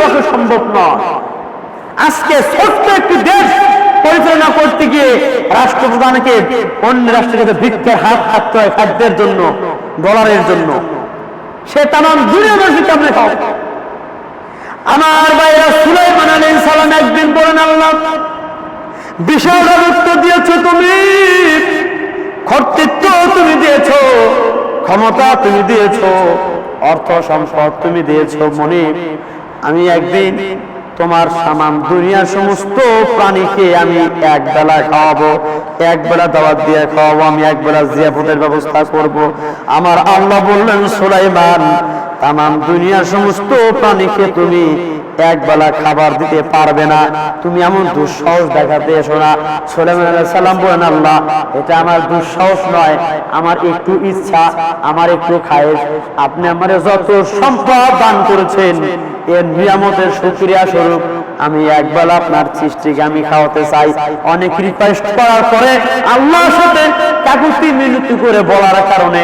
পক্ষে সম্ভব নয়। আজকে ছোট্ট একটি দেশ পরিচালনা করতে গিয়ে রাষ্ট্রপ্রধানকে অন্য রাষ্ট্রের কাছে ভিক্ষের হাত থাকতে হয় খাদ্যের জন্য, ডলারের জন্য। সে তাম দূরে বসে কেমনে খাও আমার বাইরা সুলাইমান আলী সালাম একদিন বলেন, আল্লাহ, বিশাল রাজত্ব দিয়েছ তুমি, কর্তৃত্ব তুমি দিয়েছ, ক্ষমতা তুমি দিয়েছ, অর্থ সম্পদ তুমি দিয়েছ মনে আমি একদিন তোমার সামান দুনিয়ার সমস্ত প্রাণীকে আমি এক বেলা খাওয়াবো, এক বেলা দাওয়াত দিয়ে খাওয়াবো, আমি এক বেলা জিয়াফতের ব্যবস্থা করব। আমার আল্লাহ বললেন, সুলাইমান, তামাম দুনিয়ার সমস্ত প্রাণীকে তুমি এক বেলা খাবার দিতে পারবে না। তুমি এমন দুঃসাহস দেখাতে এসো না। সোলেমান আলাইহিস সালাম বলেন, আল্লাহ, এটা আমার দুঃসাহস নয়, আমার একটু ইচ্ছা, আমার একটু খায়েশ। আপনি আমার যত সম্পদ দান করেছেন এর নিয়ামতের সুক্রিয়া স্বরূপ আমি একবেলা আপনার সৃষ্টিকে আমি খাওয়াতে চাই। অনেক রিকোয়েস্ট করার পরে আল্লাহর সাথে কাকুতি মিনতি করে বলার কারণে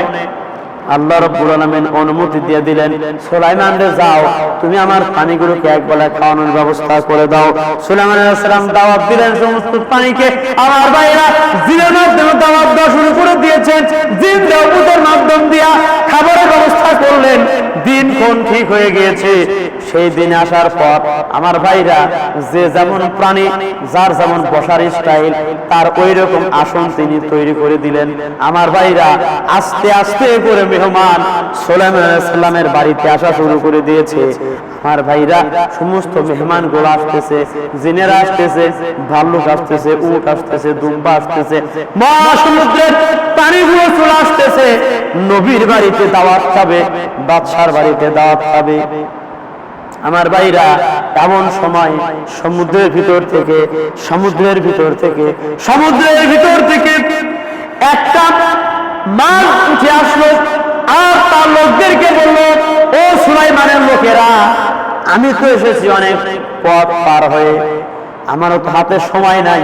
আল্লাহ রব্বুল আলামিন অনুমতি দিয়ে দিলেন সুলাইমান রে যাও, তুমি আমার পানিগুলোকে এক বেলা খাওয়ানোর ব্যবস্থা করে দাও। সুলাইমান সালাম দাওয়াত দিলেন, সমস্ত পানিকে আমার ভাইরা জিনের মাধ্যমে দাওয়াত দেওয়া শুরু করে দিয়েছেন। জিন দেবতার মাধ্যম দিয়া খাবারের ব্যবস্থা করলেন। দিন কোন ঠিক হয়ে গিয়েছে? সেই দিন আসার পর আমার ভাইরা যে যেমন প্রাণী, যার যেমন বসার স্টাইল, তার ওই রকম আসন তিনি তৈরি করে দিলেন। আমার ভাইরা আস্তে আস্তে করে মেহমান সাল্লামের বাড়িতে আসা শুরু করে দিয়েছে। আমার ভাইরা সমস্ত মেহমানগুলো আসতেছে, জিনেরা আসতেছে, ভাল্লুক আসতেছে, উট আসতেছে, দুম্বা আসতেছে, মহাসমুদ্রের পানিগুলো চলে আসতেছে। নবীর বাড়িতে দাওয়াত খাবে, বাদশার বাড়িতে দাওয়াত খাবে। আমার ভাইরা, এমন সময় সমুদ্রের ভিতর থেকে, সমুদ্রের ভিতর থেকে, সমুদ্রের ভিতর থেকে একটা মাছ উঠে আসলো। আর তার লোকদেরকে বলল, ও সুলাইমানের লোকেরা, আমি তো এসেছি অনেক পথ পার হয়ে। আমারও তো হাতে সময় নাই।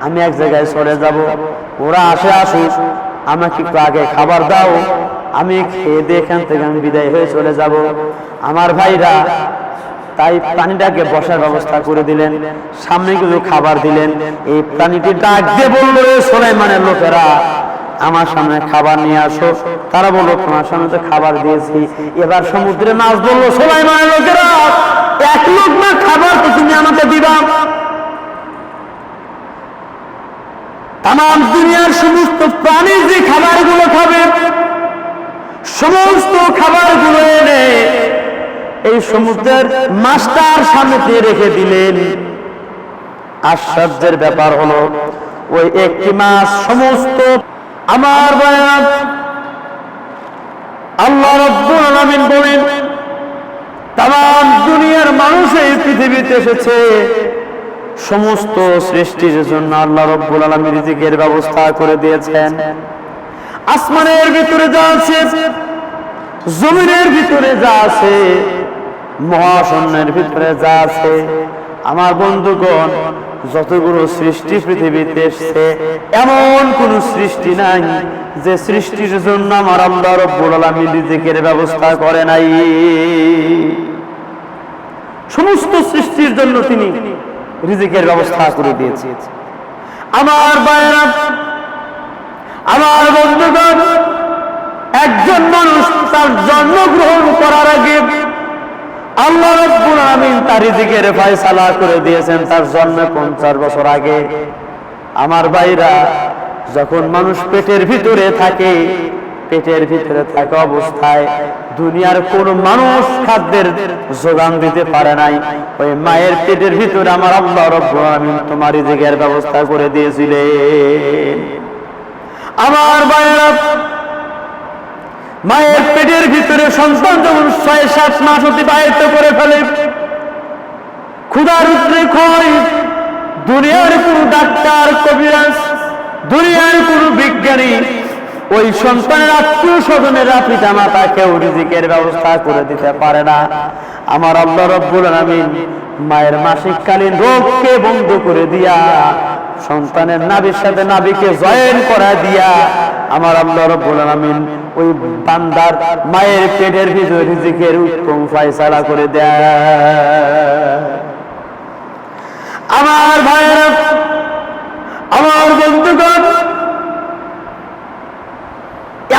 আমি এক জায়গায় চলে যাব। ওরা আসে আসুক আমাকে একটু আগে খাবার দাও। আমি খেয়ে দিয়ে এখান থেকে আমি বিদায় হয়ে চলে যাব। আমার ভাইরা তাই প্রাণীটাকে বসার ব্যবস্থা করে দিলেন। সামনে কিছু খাবার দিলেন। এই প্রাণীটি ডাক দিয়ে বলল সোলাইমানের লোকেরা আমার সামনে খাবার নিয়ে আসো। তারা বলল, তোমার সামনে তো খাবার দিয়েছি। এবার সমুদ্রে মাছ বলল সোলাইমানের লোকেরা। এক লোক না, খাবার তো তুমি আমাকে দিবা। তাম দুনিয়ার সমস্ত প্রাণী যে খাবারগুলো খাবে, সমস্ত খাবারগুলো এনে এই সমুদ্রের মাস্টার সামনে দিয়ে রেখে দিলেন। আশ্চর্যের ব্যাপার হলো, ওই একটি মাস সমস্ত আমার বয়ান আল্লাহ রব্বুল আলামিন বলেন, তাম দুনিয়ার মানুষ এই পৃথিবীতে এসেছে। সমস্ত সৃষ্টির জন্য আল্লাহ রব্বুল আলামিন রিজিকের ব্যবস্থা করে দিয়েছেন। আসমানের ভিতরে যা আছে, জমিনের ভিতরে যা আছে, মহাশূন্যের ভিতরে যা আছে। আমার বন্ধুগণ যতগুলো সৃষ্টি পৃথিবীতে এসছে, এমন কোন সৃষ্টি নাই যে সৃষ্টির জন্য আমার আল্লাহ রব্বুল আলামিন রিজিকের ব্যবস্থা করে নাই। সমস্ত সৃষ্টির জন্য তিনি রিজিকের ব্যবস্থা করে দিয়েছে। আমার বায়রা আমার বন্ধুগণ, একজন মানুষ তার জন্মগ্রহণ করার আগে আল্লাহ রব্বুল আমিন তার রিজিকের ফয়সালা করে দিয়েছেন তার জন্মে পঞ্চাশ বছর আগে। আমার ভাইরা, যখন মানুষ পেটের ভিতরে থাকে, পেটের ভিতরে থাকা অবস্থায় দুনিয়ার কোন মানুষ খাদ্যের যোগান দিতে পারে নাই। ওই মায়ের পেটের ভিতরে আমার আল্লাহ রব্বুল আমিন তোমার রিজিকের ব্যবস্থা করে দিয়েছিলেন। আমার ভাইরা মায়ের পেটের ভিতরে সন্তান যখন ছয় সাত মাস অতিবাহিত করে ফেলে ক্ষুধার উদ্রে ক্ষয় দুনিয়ার কোন ডাক্তার কবিরাজ দুনিয়ার কোন বিজ্ঞানী ওই সন্তানের আত্মীয় স্বজনেরা পিতা মাতা কেউ রিজিকের ব্যবস্থা করে দিতে পারে না। আমার আল্লাহ রব্বুল আলামিন মায়ের মাসিককালীন রোগকে বন্ধ করে দিয়া সন্তানের নাবির সাথে নাবিকে জয়েন করা দিয়া আমার আল্লাহ রব্বুল আলামিন ওই বান্দার মায়ের পেটের ভিতরে রিজিকের উত্তম ফয়সালা করে দেয়। আমার ভাইয়েরা, আমার বন্ধুগণ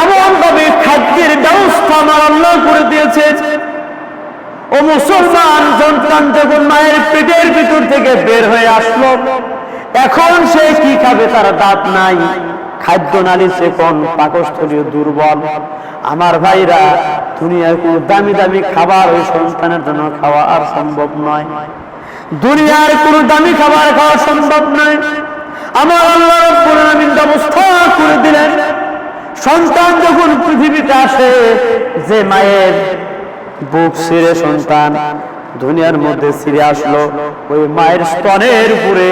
এমন ভাবে খাদ্যের ব্যবস্থা আমার আল্লাহ করে দিয়েছে ও মুসলমান সন্তান যখন মায়ের পেটের ভিতর থেকে বের হয়ে আসলো, এখন সে কি খাবে তার দাঁত নাই। খাদ্য নালী কোন পাকস্থলীয় দুর্বল। আমার ভাইরা দুনিয়ার কোন দামি দামি খাবার ওই সন্তানের জন্য খাওয়া আর সম্ভব নয়। দুনিয়ার কোন দামি খাবার খাওয়া সম্ভব নয়। আমার আল্লাহ ব্যবস্থা করে দিলেন, সন্তান যখন পৃথিবীতে আসে, যে মায়ের বুক ছিঁড়ে সন্তান, দুনিয়ার মধ্যে ছিঁড়ে আসলো, ওই মায়ের স্তনের উপরে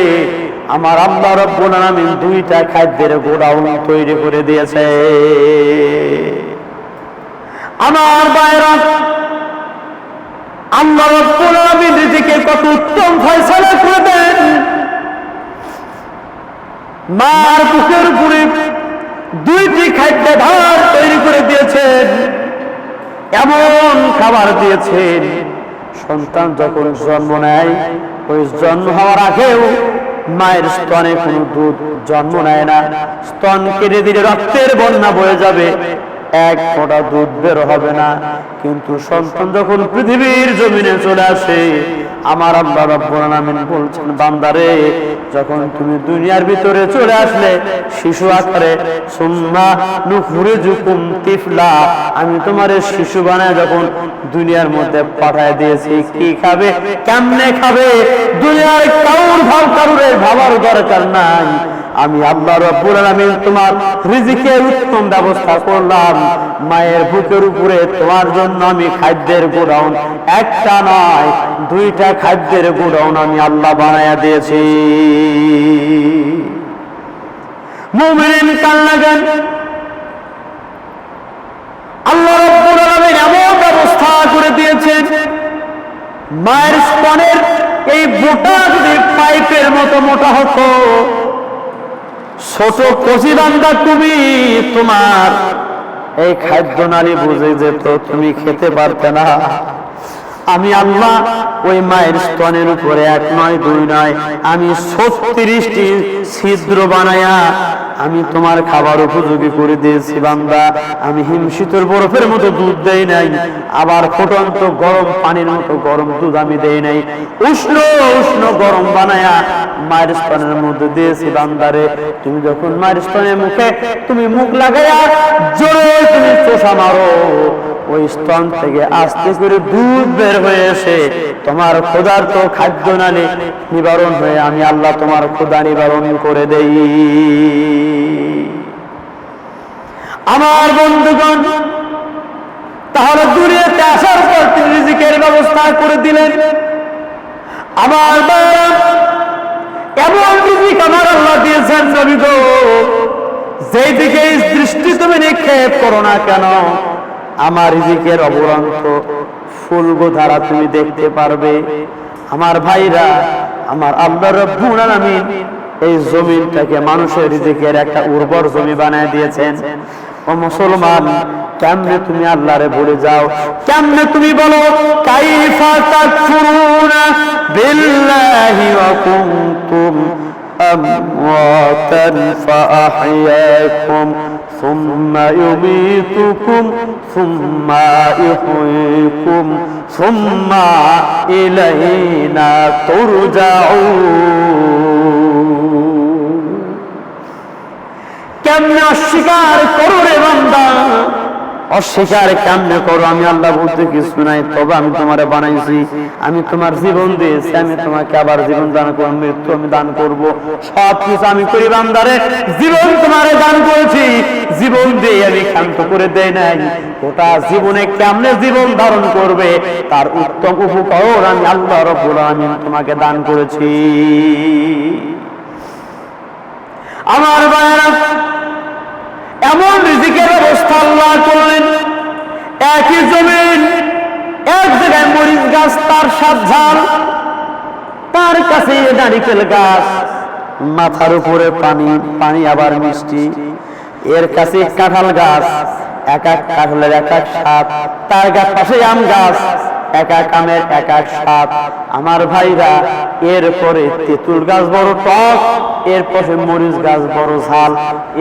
আমার আল্লাহ রব্বুল আলামিন দুইটা খাদ্যের গোডাউন তৈরি করে দিয়েছে। আমার বাইরা আল্লাহ রব্বুল আলামিন কত উত্তম ফয়সালা করে দেন। মার বুকের উপরে দুইটি খাদ্য ধার তৈরি করে দিয়েছেন। এমন খাবার দিয়েছেন, সন্তান যখন জন্ম নেয়, ওই জন্ম হওয়ার আগেও মায়ের স্তনে কোনো দুধ জন্ম নেয় না। স্তন কেটে দিলে রক্তের বন্যা বয়ে যাবে। এক ফোঁটা দুধ বের হবে না। কিন্তু সন্তান যখন পৃথিবীর জমিনে চলে আসে, আমার আল্লাহ রব্বুল আলামিন বলছেন, বান্দারে, যখন তুমি দুনিয়ার ভিতরে চলে আসলে, শিশু আকারে, সুম্মা নুখরিজুকুম তিফলা, আমি তোমার শিশু বানায় যখন দুনিয়ার মধ্যে পাঠায় দিয়েছি, কি খাবে? কেমনে খাবে? ভাব ভাবার দরকার নাই। আমি আল্লাহ রব্বুল আলামিন তোমার রিজিকের উত্তম ব্যবস্থা করলাম। মায়ের বুকের উপরে তোমার জন্য আমি খাদ্যের গোডাউন, একটা নয়, দুইটা খাদ্যের গোডাউন আমি আল্লাহ বানায়া দিয়েছি। মুমিন কান লাগান আল্লাহ রব্বুল আলামিন এমন ব্যবস্থা করে দিয়েছেন, মায়ের স্তনের এই বোটা যদি পাইপের মতো মোটা হতো, ছোট কচিবান্ধা তুমি, তোমার এই খাদ্য নালী বুঝে যেত, তুমি খেতে পারতে না। আমি আল্লাহ ওই মায়ের স্তনের উপরে এক নয়, দুই নয়, আমি ছত্রিশটি ছিদ্র বানায়া আমি তোমার খাবার উপযোগী করে দিয়েছি, বান্দা। আমি হিমশীতল বরফের মতো দুধ দেই নাই, আবার ফুটন্ত গরম পানির মতো গরম দুধ আমি দেই নাই। উষ্ণ উষ্ণ গরম বানায়া মায়ের স্তনের মধ্যে দিয়েছি বান্দারে তুমি যখন মায়ের স্তনের মুখে তুমি মুখ লাগাইয়া জোরে তুমি চোষা মারো ওই স্তন থেকে আস্তে করে দুধ বের হয়ে এসে তোমার ক্ষুধার্ত খাদ্য নালে নিবারণ হয়ে আমি আল্লাহ তোমার ক্ষুধা নিবারণ করে দেই। আমার বন্ধুগণ, তাহলে দুনিয়াতে আসার পর তিনি রিজিকের ব্যবস্থা করে দিলেন। আমার এমন রিজিক আমার আল্লাহ দিয়েছেন নবী গো যেই দিকে দৃষ্টি তুমি নিক্ষেপ করো না কেন আমার রিজিকের অবরন্ত ফুলগো ধারা তুমি দেখতে পারবে। আমার ভাইরা, আমার আব্দার আমি এই জমিনটাকে মানুষের রিজিকের একটা উর্বর জমি বানায় দিয়েছেন। ও মুসলমান, কেমনে তুমি আল্লাহরে ভুলে যাও? কেমনে তুমি বলো, কাইফা ثم يميتكم ثم يحييكم ثم إلينا ترجعون কেমনে অস্বীকার করো রে বান্দা অস্বীকার কেমনে করো? আমি আল্লাহ বলতে কিছু নাই, তবে আমি তোমারে বানাইছি। আমি তোমার জীবন দিয়েছি, আমি তোমাকে আবার জীবন দান করব, মৃত্যু আমি দান করব। সব কিছু আমি করি বান্দারে, জীবন তোমারে দান করেছি। জীবন দিয়ে আমি ক্ষান্ত করে দেই নাই। ওটা জীবনে কেমনে জীবন ধারণ করবে? তার উত্তম উপকরণ আমি আল্লাহ রব্বুল আলামিন তোমাকে দান করেছি। আমার ভাইয়েরা এমন রিজিকের ব্যবস্থা আল্লাহ করলেন। একই জমিন, এক জায়গায় মরিচ গাছ, তার সাত ঝাল, তার কাছে নারিকেল গাছ, মাথার উপরে পানি পানি আবার মিষ্টি, এর কাছে কাঁঠাল গাছ, এক এক কাঁঠালের এক এক স্বাদ, তার গাছ পাশে আম গাছ এক এক আমের এক এক স্বাদ আমার ভাইরা, এরপরে তেঁতুল গাছ বড় টক, এর পাশে মরিচ গাছ বড় ঝাল,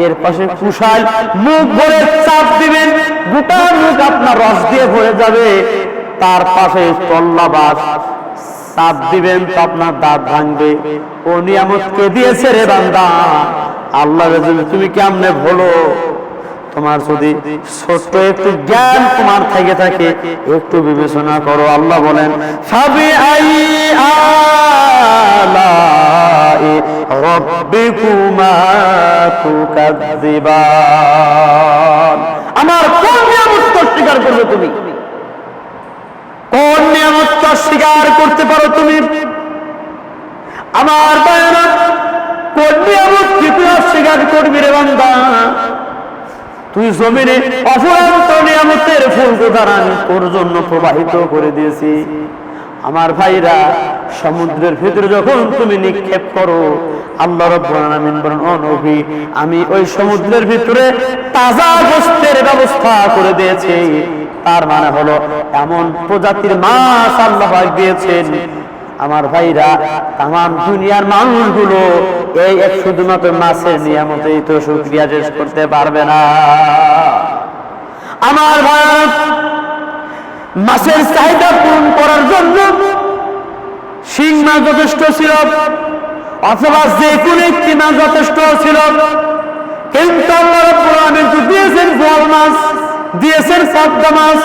এর পাশে কুশাল। মুখ ভরে চাপ দিবেন, গোটা মুখ আপনার রস দিয়ে ভরে যাবে। তার পাশে তল্লা বাস চাপ দিবেন তো আপনার দাঁত ভাঙবে। ও নিয়ামত কে দিয়েছে রে বান্দা। আল্লাহ তুমি কেমনে ভোলো? তোমার যদি ছোট্ট একটু জ্ঞান তোমার থেকে থাকে, একটু বিবেচনা করো, আল্লাহ বলেন আমার স্বীকার করবে তুমি? কোন নিয়ামত স্বীকার করতে পারো তুমি? আমার কোন নিয়ামত কি তুই অস্বীকার করবি রে বান্দা? তুই জমিনে অফুরন্ত নিয়ামতের ফুল কোথার আমি তোর জন্য প্রবাহিত করে দিয়েছি। আমার ভাইরা, সমুদ্রের ভিতরে যখন তুমি নিক্ষেপ করো, আল্লাহ ও আমি ওই সমুদ্রের ভিতরে তাজা গোস্তের ব্যবস্থা করে দিয়েছি। তার মানে হলো, এমন প্রজাতির মাছ আল্লাহ দিয়েছেন আমার ভাইরা তাম দুনিয়ার মানুষগুলো এই এক শুধুমাত্র মাছের নিয়ামতেই তো সুক্রিয়া শেষ করতে পারবে না। আমার ভাই মাছের চাহিদা পূরণ করার জন্য শিং মাছ যথেষ্ট ছিল, অথবা যে কোনো একটি মাছ যথেষ্ট ছিল, কিন্তু আল্লাহ দিয়েছেন বোয়াল মাছ। দিয়েছেন পদ্মা মাছ,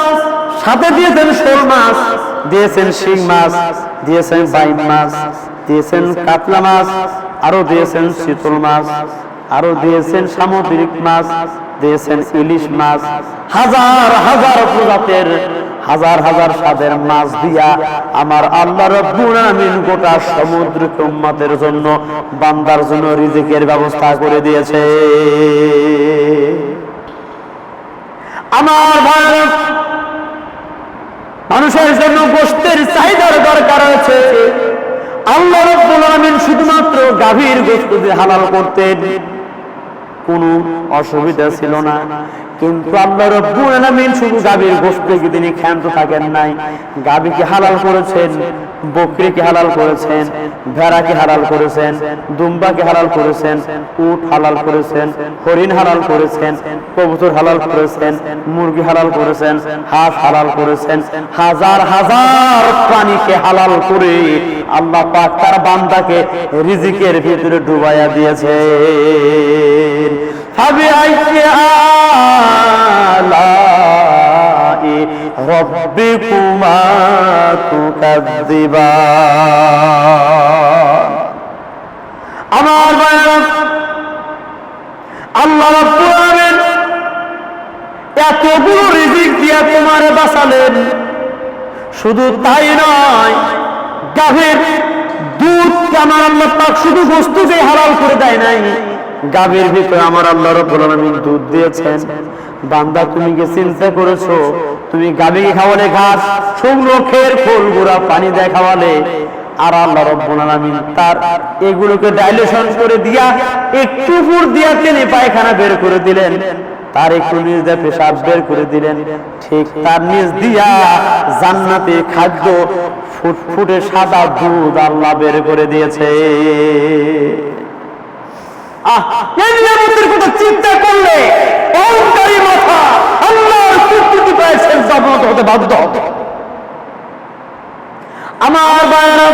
সাথে দিয়েছেন শোল মাছ, দিয়েছেন শিং মাছ, দিয়েছেন বাইম মাছ, দিয়েছেন কাতলা মাছ, আরও দিয়েছেন শীতল মাছ, আরও দিয়েছেন সামুদ্রিক মাছ, দিয়েছেন ইলিশ মাছ। হাজার হাজার প্রজাতের, হাজার হাজার স্বাদের মাছ দিয়া আমার আল্লাহ রব্বুল গোটা সমুদ্র উম্মতের জন্য, বান্দার জন্য রিজিকের ব্যবস্থা করে দিয়েছে। আমার ভারত মানুষের জন্য গোষ্ঠের চাহিদার দরকার আছে আল্লাহ রব্বুল শুধুমাত্র গাভীর দিয়ে হালাল করতেন। কোনো অসুবিধা ছিল না। কিন্তু আল্লাহ রব্বুল আলামিন শুধু গাভীর গোশতকে তিনি ক্ষান্ত থাকেন নাই। গাভীকে হালাল করেছেন। বকরিকে হালাল করেছেন, ভেড়াকে হালাল করেছেন, দুম্বাকে হালাল করেছেন উঠ হালাল করেছেন, হরিণ হালাল করেছেন, কবুতর হালাল করেছেন, মুরগি হালাল করেছেন, হাঁস হালাল করেছেন, হাজার হাজার প্রাণীকে হালাল করে আল্লাহ পাক তার বান্দাকে রিজিকের ভিতরে ডুবাইয়া দিয়েছে হাবি আইকে আলা রব্বিকুমা তুকাযযিবান আমার বয়স আল্লাহ রাব্বুল আলামিন এতগুলো রিজিক দিয়ে তোমারে বাঁচালেন। শুধু তাই নয়, গাভীর দুধ আমার আল্লাহ পাক শুধু বস্তু যে হালাল করে দেয় নাই? গাভীর ভিতরে আমার আল্লাহ রব্বুল আলামিন দুধ দিয়েছেন। বান্দা তুমি কি চিন্তা করেছ? তুমি গাভীকে খাওয়ালে ঘাস, শুকনো খের ফুল গুড়া পানি দিয়ে খাওয়ালে। আর আল্লাহ রব্বুল তার এগুলোকে ডাইলেশন করে দিয়া একটু ফুর দিয়া তিনি পায়খানা বের করে দিলেন। তার একটু নিজ দিয়ে পেশাব বের করে দিলেন। ঠিক তার নিজ দিয়া জান্নাতে খাদ্য ফুটফুটে সাদা দুধ আল্লাহ বের করে দিয়েছে। আহ, এই নিয়ামতের কথা চিন্তা করলে অহংকারী মাথা আল্লাহর জবনত হতে বাধ্য। আমার বায়না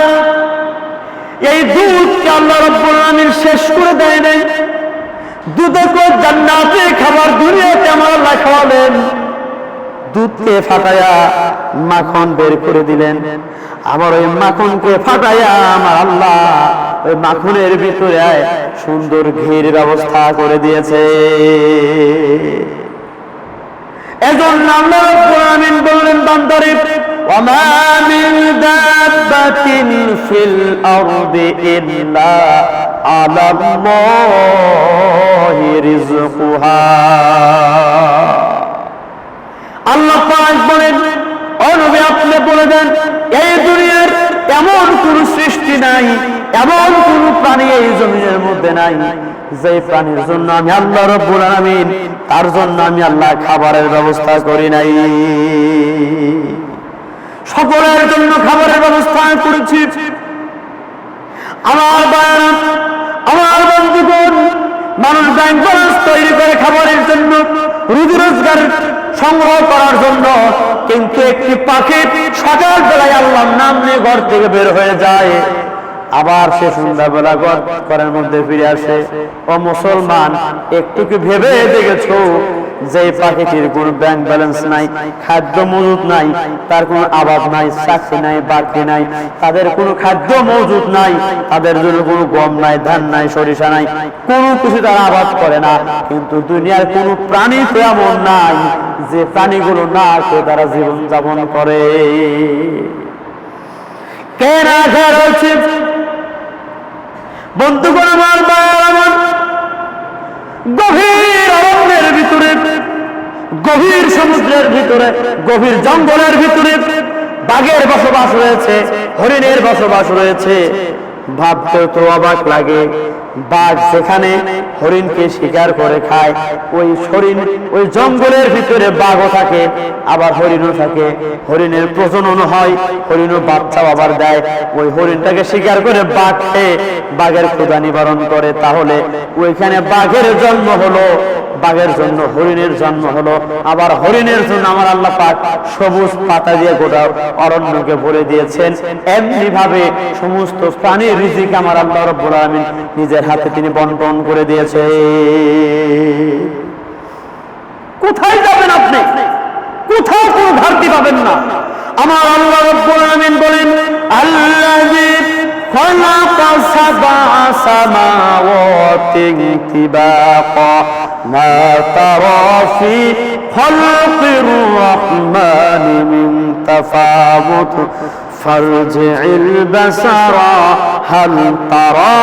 এই দুধকে আল্লাহ রব্বুল শেষ করে দেয় নাই। দুধকে জান্নাতে খাবার, দুনিয়াতে আমার আল্লাহ খাওয়ালেন। দুধকে ফাটায়া মাখন বের করে দিলেন। আমার ওই মাখনকে ফাটায়া আমার আল্লাহ ওই মাখনের ভিতরে সুন্দর ঘির ব্যবস্থা করে দিয়েছে। এজন্য আল্লাহ রাব্বুল আমিন বললেন বান্দারে وما من دابة في الأرض إلا على الله رزقها আল্লাহ পাক বলেন ও নবী আপনি বলে দেন এই দুনিয়ার এমন কোন সৃষ্টি নাই এমন কোন প্রাণী এই জমিনের মধ্যে নাই যে প্রাণীর জন্য আমি আল্লাহ রব্বুল আলামিন, তার জন্য আমি আল্লাহ খাবারের ব্যবস্থা করি নাই। সকলের জন্য খাবারের ব্যবস্থা করেছি। আমার বায়ন আমার বন্ধুগণ, মানুষ ব্যাংক তৈরি করে খাবারের জন্য রুজি রোজগার সংগ্রহ করার জন্য কিন্তু একটি পাখি সকাল বেলায় আল্লাহর নাম নিয়ে ঘর থেকে বের হয়ে যায়। আবার সে সন্ধ্যাবেলা ঘর ঘরের মধ্যে ফিরে আসে। ও মুসলমান, একটু কি ভেবে দেখেছ যে পাখিটির কোনো ব্যাংক ব্যালেন্স নাই, খাদ্য মজুদ নাই, তার কোনো আবাদ নাই, চাকরি নাই বাকি নাই, তাদের কোনো খাদ্য মজুদ নাই, তাদের জন্য কোনো গম নাই, ধান নাই, সরিষা নাই, কোনো কিছু তারা আবাদ করে না। কিন্তু দুনিয়ার কোনো প্রাণী তো এমন নাই যে প্রাণীগুলো না খেয়ে তারা জীবন যাপন করে। কে না খেয়ে রয়েছে বন্ধুগণ আমার আমার গভীর অরণ্যের ভিতরে, গভীর সমুদ্রের ভিতরে, গভীর জঙ্গলের ভিতরে বাঘের বসবাস রয়েছে, হরিণের বসবাস রয়েছে। ভাবতে তো অবাক লাগে বাঘ সেখানে হরিণকে শিকার করে খায়। ওই হরিণ ওই জঙ্গলের ভিতরে বাঘও থাকে, আবার হরিণও থাকে। হরিণের প্রজনন হয়, হরিণও বাচ্চাও আবার দেয়। ওই হরিণটাকে শিকার করে বাঘ খেয়ে বাঘের ক্ষুধা নিবারণ করে। তাহলে ওইখানে বাঘের জন্ম হলো। বাঘের জন্য, হরিণের জন্ম হলো। আবার হরিণের জন্য আমার আল্লাহ পাক সবুজ পাতা দিয়ে গোটা অরণ্যকে ভরে দিয়েছেন। এমনি ভাবে সমস্ত প্রাণীর রিজিক আমার আল্লাহ রব্বুল আলামিন নিজের হাতে তিনি বন্টন করে দিয়েছে। কোথায় যাবেন আপনি? কোথাও কোনো ঘাটতি পাবেন না। আমার আল্লাহ রব্বুল আলামিন বলেন আল্লাযী خلق سبع سماوات طباقا ما ترى في خلق الرحمن من تفاوت فارجع البصر هل ترى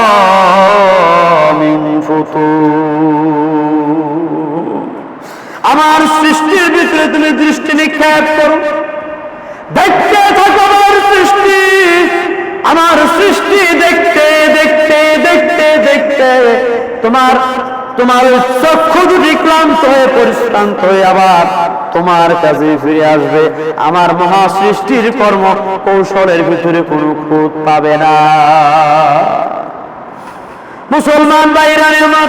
من فطور আমার সৃষ্টির ভিতরে তুমি দৃষ্টি নিক্ষেপ করো দেখতে থাকো আমার সৃষ্টি আমার সৃষ্টি দেখতে দেখতে দেখতে দেখতে তোমার তোমার চক্ষু দুটি ক্লান্ত হয়ে, পরিশ্রান্ত হয়ে আবার তোমার কাছে ফিরে আসবে। আমার মহা সৃষ্টির কর্ম কৌশলের ভিতরে কোনো খুঁত পাবে না। মুসলমান বাইরানি আমার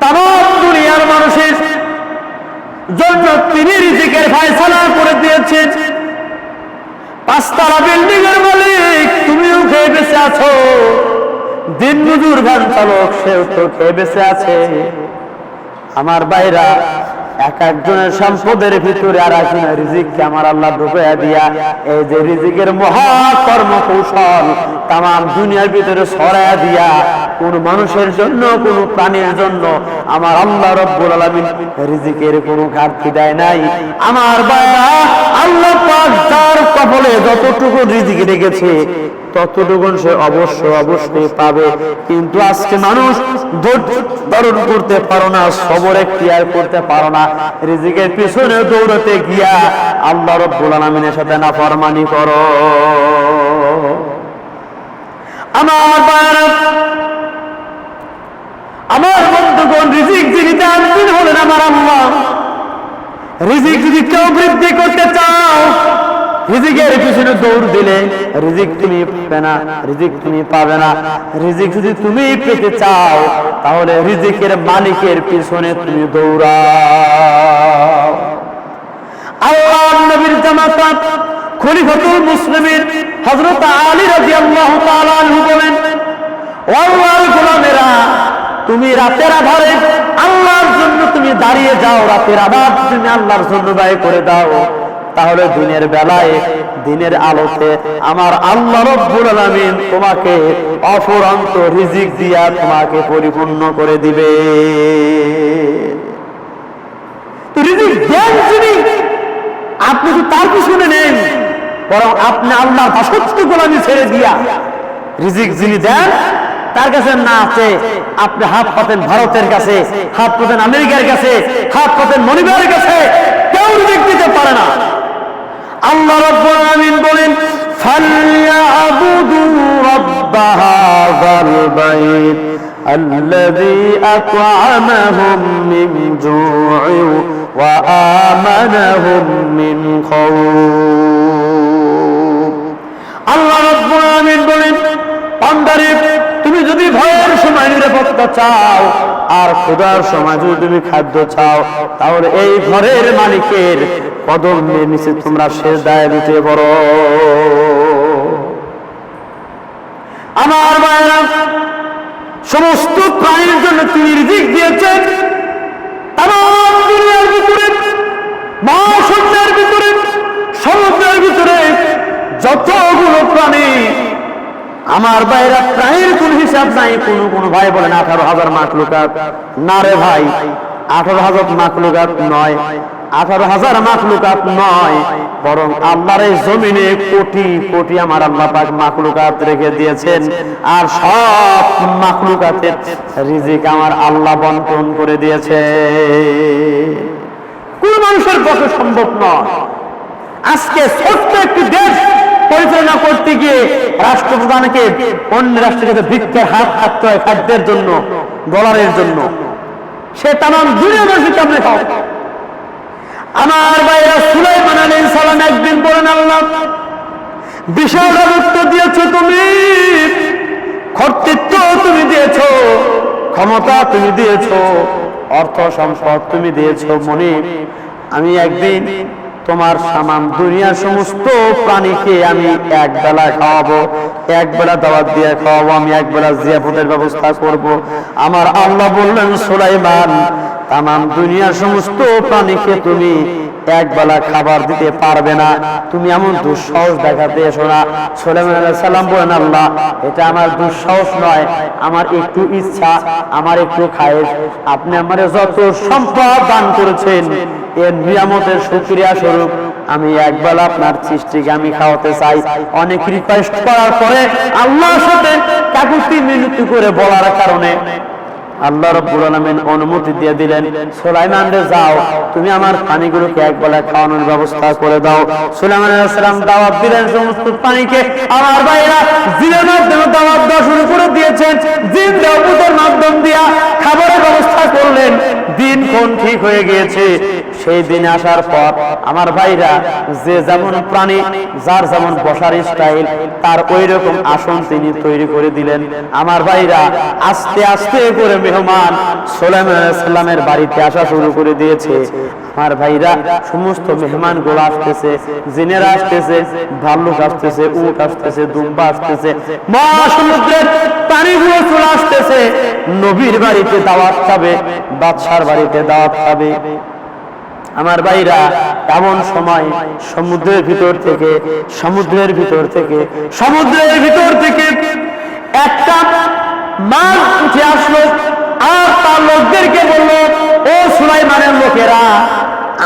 তাম দুনিয়ার মানুষের জন্য তিনি রিজিকের ফায়সালা করে দিয়েছেন পাঁচতলা বিল্ডিং এর মালিক, তুমিও খেয়ে বেঁচে আছো। দিন মজুর গান চালক সেও তো খেয়ে বেঁচে আছে। আমার বাইরা এক একজনের সম্পদের ভিতরে আর একজনের রিজিককে আমার আল্লাহ ঢুকাইয়া দিয়া, এই যে রিজিকের মহা কর্ম কৌশল তাম দুনিয়ার ভিতরে ছড়াইয়া দিয়া, কোন মানুষের জন্য, কোন প্রাণীর জন্য আমার আল্লাহ রব্বুল আলামিন রিজিকের কোনো ঘাটতি দেয় নাই। আমার বায়া আল্লাহ পাক যার কপালে যতটুকু রিজিক রেখেছে ততটুকুন সে অবশ্য অবশ্যই পাবে। কিন্তু আজকে মানুষ ধৈর্য ধারণ করতে পারো না, সবর এখতিয়ার করতে পারো না। রিজিকের পিছনে দৌড়তে গিয়া আল্লাহ রব্বুল সাথে নাফরমানি করো। আমার আমার বন্ধুগণ, রিজিক যিনি দেন হলেন আমার আল্লাহ। রিজিক যদি কেউ বৃদ্ধি করতে চাও রিজিকের পিছনে দৌড় দিলে রিজিক তুমি পাবে না রিজিক তুমি পাবে না। রিজিক যদি তুমি পেতে চাও, তাহলে রিজিকের মালিকের পিছনে তুমি দৌড়াও। আল্লাহ নবীর জামাতা খলিফাতুল মুসলিমিন হযরত আলী রাদিয়াল্লাহু তাআলা আনহু বলেন, ও আল্লাহর গোলামেরা, তুমি রাতের আধারে আল্লাহর জন্য তুমি দাঁড়িয়ে যাও, রাতের আধার তুমি আল্লাহর জন্য ব্যয় করে দাও। তাহলে দিনের বেলায়, দিনের আলোতে আমার আল্লাহ রব্বুল আলামিন তোমাকে অফুরন্ত রিজিক দিয়া তোমাকে পরিপূর্ণ করে দিবে। রিজিক দেন যিনি, আপনি তো তার পিছনে নেন, বরং আপনি আল্লাহর দাসত্ব গোলামি ছেড়ে দিয়া রিজিক যিনি দেন, তার কাছে না আছে, আপনি হাত পাতেন ভারতের কাছে, হাত পাতেন আমেরিকার কাছে, হাত পাতেন মনিবের কাছে, কেউ রিজিক দিতে পারে না। আল্লাহ রব্বুল আলামিন বলেন ফালইয়াবুদু রাব্ব হাযাল বাইত الذي أطعمهم من جوع وآمنهم من خوف আল্লাহ রাব্বুল আলামিন বলেন বান্দারে তুমি যদি ভয়ের সময় নিরাপত্তা চাও, আর ক্ষুধার সময় যদি তুমি খাদ্য চাও, তাহলে এই ঘরের মালিকের কদমের নিচে তোমরা শেষ দায় দিতে পারো আমার মায়েরা, সমস্ত প্রাণীর জন্য তিনি রিজিক দিয়েছেন। তাম দুনিয়ার ভিতরে মহাশূন্যের ভিতরে, সমুদ্রের ভিতরে প্রাণী আমার বাইরা প্রাণীর কোন হিসাব নাই, কোন কোন ভাই বলেন আঠারো হাজার মাকলুকাত না রে ভাই, আঠারো হাজার মাকলুকাত নয়, আঠারো হাজার মাকলুকাত নয়, বরং আল্লাহর এই জমিনে কোটি কোটি আমার আল্লাহ পাক মাকলুকাত রেখে দিয়েছেন। আর সব মাকলুকাতের রিজিক আমার আল্লাহ বন্টন করে দিয়েছে। কোন মানুষের পক্ষে সম্ভব নয়। আজকে ছোট্ট একটি দেশ পরিচালনা করতে গিয়ে রাষ্ট্রপ্রধানকে অন্য রাষ্ট্রের কাছে ভিক্ষের হাত থাকতে হয় খাদ্যের জন্য, ডলারের জন্য। সে তাম দুনিয়া মানুষের কেমনে খাও আমার বাইরা সুলাইমান আলী সালাম একদিন বলেন, আল্লাহ, বিশাল রাজত্ব দিয়েছ তুমি, কর্তৃত্ব তুমি দিয়েছ, ক্ষমতা তুমি দিয়েছ অর্থ সম্পদ তুমি দিয়েছ মনে আমি একদিন তোমার সামান, দুনিয়ার সমস্ত প্রাণীকে আমি এক বেলা খাওয়াবো, এক বেলা দাওয়াত দিয়ে খাওয়াবো, আমি এক বেলা জিয়াফতের ব্যবস্থা করব। আমার আল্লাহ বললেন, সুলাইমান তাম দুনিয়ার সমস্ত প্রাণীকে তুমি এক বেলা খাবার দিতে পারবে না। তুমি এমন দুঃসাহস দেখাতে এসো না। সালাম বলেন, আল্লাহ, এটা আমার দুঃসাহস নয়। আমার একটু ইচ্ছা, আমার একটু খায়েশ। আপনি আমারে যত সম্পদ দান করেছেন, এর নিয়ামতের সুক্রিয়া স্বরূপ আমি একবেলা আপনার সৃষ্টিকে আমি খাওয়াতে চাই। অনেক রিকোয়েস্ট করার পরে আল্লাহর সাথে কাকুতি মিনতি করে বলার কারণে আল্লাহ রব্বুল আলামিন অনুমতি দিয়ে দিলেন, সুলাইমান রে, যাও, তুমি আমার পানিগুলোকে এক বেলা খাওয়ানোর ব্যবস্থা করে দাও। সুলাইমান আলাইহিস সালাম দাওয়াত দিলেন, সমস্ত পানিকে আমার ভাইরা জিনের মাধ্যমে দাওয়াত দেওয়া শুরু করে দিয়েছেন। জিন দেবতার মাধ্যম দিয়া খাবারের ব্যবস্থা করলেন। দিন কোন ঠিক হয়ে গিয়েছে? সেই দিন আসার পর আমার ভাইরা যে যেমন প্রাণী, যার যেমন বসার স্টাইল তার ওই রকম আসন তিনি তৈরি করে দিলেন। আমার ভাইরা আস্তে আস্তে করে মেহমান সালামের বাড়িতে আসা শুরু করে দিয়েছে। আমার ভাইরা সমস্ত মেহমানগুলো আসতেছে, জিনেরা আসতেছে, ভাল্লুক আসতেছে, উট আসতেছে, দুম্বা আসতেছে, মহাসমুদ্রের পানিগুলো চলে আসতেছে। নবীর বাড়িতে দাওয়াত খাবে বাদশার বাড়িতে দাওয়াত খাবে আমার ভাইরা এমন সময় সমুদ্রের ভিতর থেকে, সমুদ্রের ভিতর থেকে, সমুদ্রের ভিতর থেকে একটা মাছ উঠে আসলো আর তার লোকদেরকে বলল, ও সুলাইমানের লোকেরা,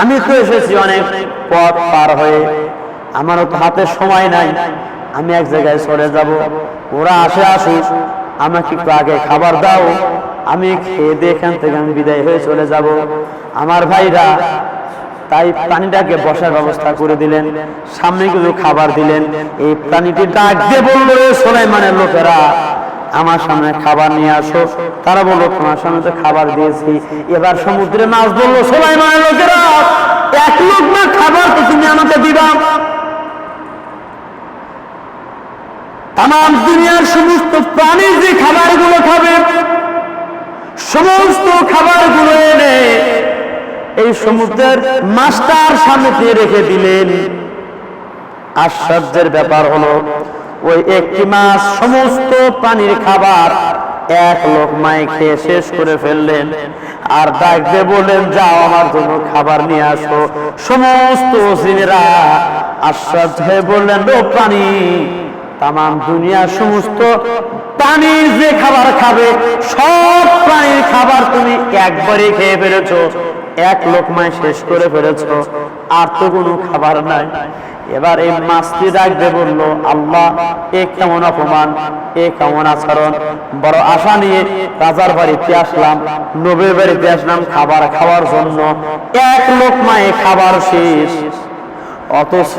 আমি তো এসেছি অনেক পথ পার হয়ে। আমারও তো হাতে সময় নাই, আমি এক জায়গায় চলে যাব। ওরা আসে আসুক, আমাকে একটু আগে খাবার দাও। আমি খেয়ে দিয়ে এখান থেকে আমি বিদায় হয়ে চলে যাব। আমার ভাইরা তাই প্রাণীটাকে বসার ব্যবস্থা করে দিলেন, সামনে কিছু খাবার দিলেন। এই প্রাণীটি ডাক দিয়ে বলল, "এ সুলাইমানের লোকেরা, আমার সামনে খাবার নিয়ে আসো। তারা বলল, তোমার সামনে তো খাবার দিয়েছি। এবার সমুদ্রে মাছ বলল সুলাইমানের লোকেরা, এক লোক না খাবার তো তুমি আমাকে দিবা? তাম দুনিয়ার সমস্ত প্রাণী যে খাবারগুলো খাবে সমস্ত খাবারগুলো এনে এই সমুদ্রের মাস্টার সামনে দিয়ে রেখে দিলেন। আশ্চর্যের ব্যাপার হলো, ওই একটি মাছ সমস্ত প্রাণীর খাবার এক লোক মায়ে খেয়ে শেষ করে ফেললেন। আর ডাক দিয়ে বললেন, যাও আমার জন্য খাবার নিয়ে আসো। সমস্ত জিনেরা আশ্চর্য হয়ে বললেন, ও প্রাণী তাম দুনিয়ার সমস্ত প্রাণী যে খাবার খাবে, সব প্রাণীর খাবার তুমি একবারে খেয়ে ফেলেছো। এক লোকমায় শেষ করে ফেলেছো। আর তো কোনো খাবার নাই। এবার এই মাছটি ডাকবে বলল, আল্লাহ, এ কেমন অপমান, এ কেমন আচরণ। বড় আশা নিয়ে রাজার বাড়িতে আসলাম। নবীর বাড়িতে আসলাম খাবার খাওয়ার জন্য। এক লোকমায় খাবার শেষ। অথচ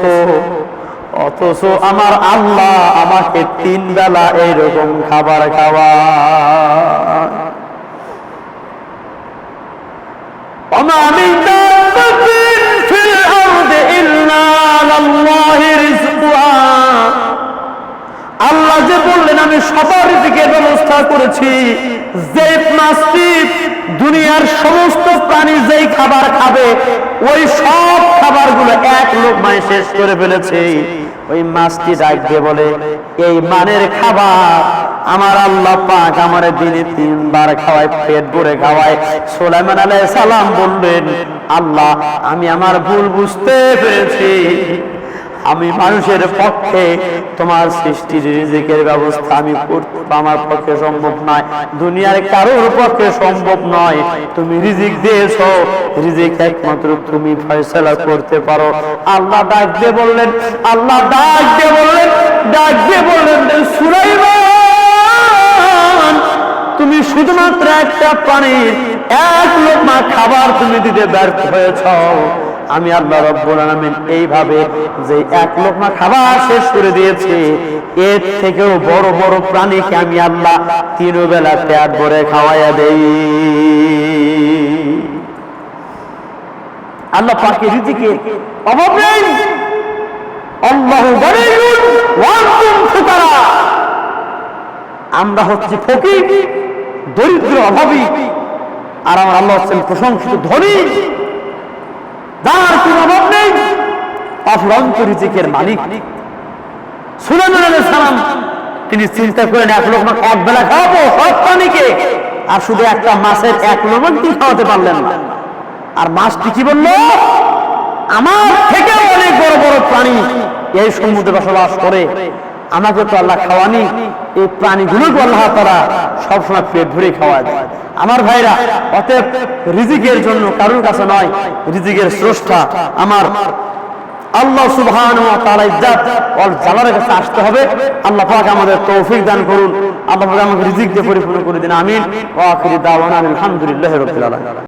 অথচ আমার আল্লাহ আমাকে তিন বেলা এইরকম খাবার খাওয়া। আল্লাহ যে বললেন, আমি সবার দিকে ব্যবস্থা করেছি। যে প্লাস্টিক দুনিয়ার সমস্ত প্রাণী যেই খাবার খাবে, ওই সব খাবারগুলো এক লোকমায় শেষ করে ফেলেছে। ওই মাছটি ডাক দিয়ে বলে, এই মানের খাবার আমার আল্লাহ পাক আমার দিনে তিনবার খাওয়ায়, পেট ভরে খাওয়ায়। সোলাইমান আলাইহিস সালাম বললেন, আল্লাহ, আমি আমার ভুল বুঝতে পেরেছি। আমি মানুষের পক্ষে তোমার সৃষ্টির রিজিকের ব্যবস্থা আমি করতে আমার পক্ষে সম্ভব নয়। দুনিয়ার কারোর পক্ষে সম্ভব নয়। তুমি রিজিক দিয়েছ। রিজিক একমাত্র তুমি ফয়সালা করতে পারো। আল্লাহ ডাক দিয়ে বললেন, আল্লাহ ডাক দিয়ে বললেন, ডাক দিয়ে বললেন সুলাইমান, তুমি শুধুমাত্র একটা প্রাণীর এক লোকমা খাবার তুমি দিতে ব্যর্থ হয়েছ। আমি আল্লাহ রব্বুল আলামিন এইভাবে যে এক লোকমা খাবার শেষ করে দিয়েছে, এর থেকেও বড় বড় প্রাণীকে আমি আল্লাহ তিন বেলা পেট ভরে খাওয়াইয়া দেই। আল্লাহ পাকে রীতিকে অভাব নেই আল্লাহ আমরা হচ্ছি ফকির, দরিদ্র, অভাবী। আর আমার আল্লাহ হচ্ছেন প্রশংসিত ধনী। যার কোন অভাব নেই। অফুরন্ত রিজিকের মালিক। সুলাইমান আলাইহিস সালাম। তিনি চিন্তা করেন, এক লোক এক বেলা খাওয়াবো সব প্রাণীকে আর শুধু একটা মাছের এক লোমান কি খাওয়াতে পারলেন না। আর মাছটি কি বলল? আমার থেকে অনেক বড় বড় প্রাণী এই সমুদ্রে বসবাস করে। আমাকে তো আল্লাহ খাওয়ানি। এই প্রাণীগুলোকে আল্লাহ তারা সবসময় পেট ভরে খাওয়ায় দেয়। আমার ভাইরা, অতএব রিজিকের জন্য কারুর কাছে নয়, রিজিকের স্রষ্টা আমার। আল্লাহ সুবহান ওয়া তাআলা ইজ্জত কাছে আসতে হবে। আল্লাহ পাক আমাদের তৌফিক দান করুন। আল্লাহ পাক আমাকে রিজিক দিয়ে পরিপূর্ণ করে দিন। আমিন। ওয়া আখিরি দাওয়ানা আলহামদুলিল্লাহি রাব্বিল আলামিন।